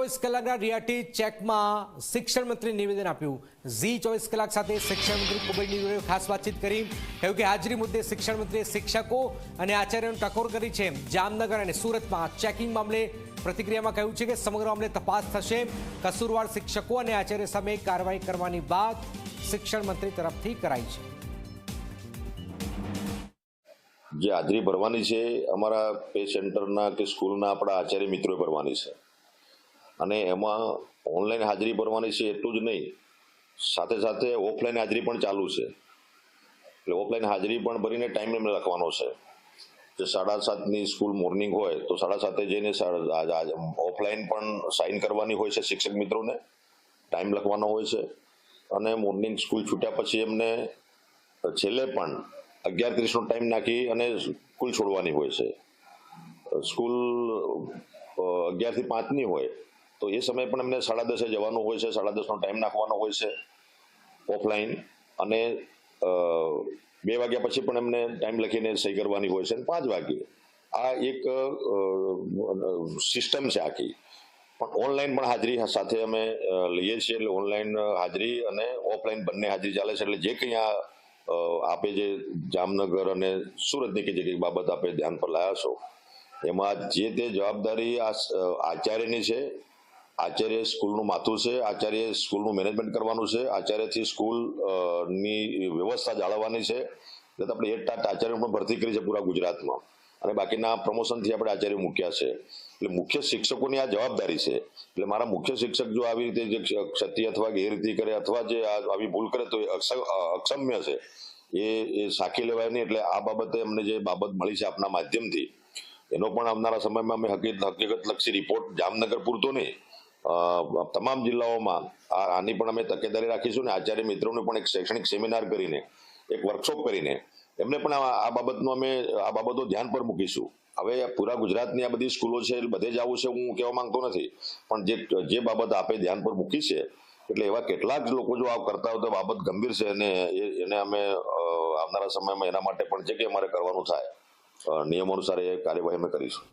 ચોવીસ કલાકના રિયાટી ચેકમાં શિક્ષણ મંત્રી નિવેદન આપ્યું. ઝી ચોવીસ કલાક સાથે શિક્ષણ મંત્રી કુબેર નિરોએ ખાસ વાતચીત કરી. કહ્યું કે હાજરી મુદ્દે શિક્ષણ મંત્રીએ શિક્ષકો અને આચાર્યોને ટકોર કરી છે. જામનગર અને સુરતમાં ચેકિંગ મામલે પ્રતિક્રિયામાં કહ્યું છે કે સમગ્ર મામલે તપાસ થશે. કસૂરવાર શિક્ષકો અને આચાર્ય સામે કાર્યવાહી કરવાની વાત શિક્ષણ મંત્રી તરફથી કરાઈ છે. જે હાજરી ભરવાની છે, અમારા પે સેન્ટરના કે સ્કૂલના આપણા આચાર્ય મિત્રોએ ભરવાની છે. અને એમાં ઓનલાઈન હાજરી ભરવાની છે એટલું જ નહીં. સાથે સાથે ઓફલાઈન હાજરી પણ ચાલુ છે. એટલે ઓફલાઈન હાજરી પણ ભરીને ટાઈમ એમને લખવાનો છે. જે સાડા સાતની સ્કૂલ મોર્નિંગ હોય તો સાડા સાતે જઈને ઓફલાઈન પણ સાઇન કરવાની હોય છે શિક્ષક મિત્રોને. ટાઈમ લખવાનો હોય છે. અને મોર્નિંગ સ્કૂલ છૂટ્યા પછી એમને છેલ્લે પણ અગિયાર ત્રીસનો ટાઈમ નાખી અને સ્કૂલ છોડવાની હોય છે. સ્કૂલ અગિયારથી પાંચની હોય તો એ સમયે પણ એમને સાડા દસે જવાનું હોય છે, સાડા દસનો ટાઈમ નાખવાનો હોય છે ઓફલાઈન અને બે વાગ્યા પછી પણ એમને ટાઈમ લખીને સહી કરવાની હોય છે અને પાંચ વાગ્યે આ એક સિસ્ટમ છે આખી. પણ ઓનલાઈન પણ હાજરી સાથે અમે લઈએ છીએ એટલે ઓનલાઈન હાજરી અને ઓફલાઈન બંને હાજરી ચાલે છે એટલે જે કંઈ આ આપે જે જામનગર અને સુરતની કે જે કંઈ બાબત આપે ધ્યાન પર લાયા છો, એમાં જે તે જવાબદારી આ આચાર્યની છે આચાર્ય સ્કૂલનું માથું છે, આચાર્ય સ્કૂલનું મેનેજમેન્ટ કરવાનું છે, આચાર્યથી સ્કૂલની વ્યવસ્થા જાળવવાની છે. એટલે આપણે એક ટાટ આચાર્ય પણ ભરતી કરી છે પૂરા ગુજરાતમાં. અને બાકીના પ્રમોશનથી આપણે આચાર્ય મૂક્યા છે. એટલે મુખ્ય શિક્ષકોની આ જવાબદારી છે. એટલે મારા મુખ્ય શિક્ષક જો આવી રીતે જે ક્ષતિ અથવા ગેરરીતિ કરે અથવા જે આવી ભૂલ કરે તો એ અક્ષ- અક્ષમ્ય છે. એ એ સાખી લેવાય નહીં. એટલે આ બાબતે અમને જે બાબત મળી છે આપના માધ્યમથી, એનો પણ આવનારા સમયમાં અમે હકીકત લક્ષી રિપોર્ટ જામનગર પૂરતો નહીં. તમામ જિલ્લાઓમાં આની પણ અમે તકેદારી રાખીશું ને આચાર્ય મિત્રોને પણ એક શૈક્ષણિક સેમિનાર કરીને, એક વર્કશોપ કરીને, એમને પણ આ બાબતનું અમે, આ બાબતો ધ્યાન પર મૂકીશું. હવે પૂરા ગુજરાતની આ બધી સ્કૂલો છે બધે જ આવું છે હું કહેવા માંગતો નથી. પણ જે જે બાબત આપે ધ્યાન પર મૂકી છે, એટલે એવા કેટલાક લોકો જો આ કરતા હોય તો બાબત ગંભીર છે અને એને અમે આવનારા સમયમાં એના માટે પણ જે કે અમારે કરવાનું થાય નિયમો અનુસાર એ કાર્યવાહી અમે કરીશું.